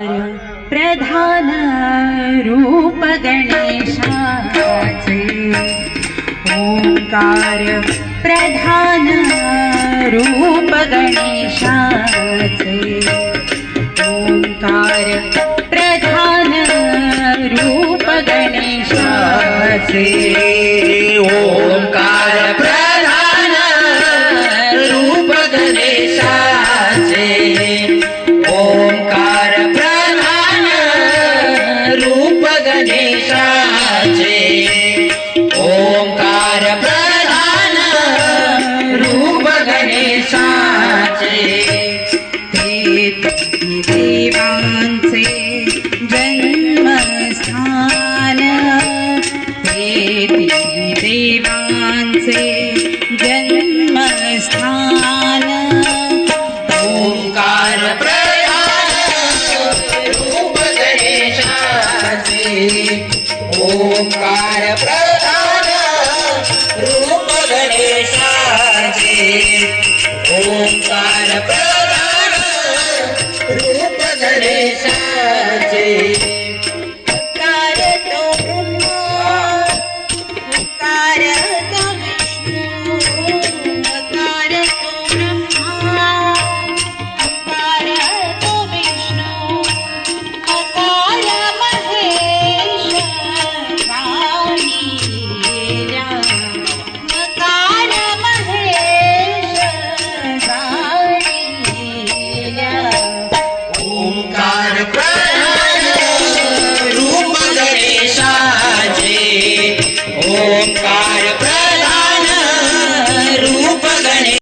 प्रधान रूप गणेशाचे ओंकार प्रधान रूप गणेशाचे ओंकार प्रधान रूप गणेशाचे गणेशाचे ओंकार प्रधान रूप गणेशाचे. देवांचे जन्मस्थान. तेती देवांचे ओंकार प्रधान रूप गणेशाचे. ओंकार प्रधान रूप गणेशाचे. Yeah.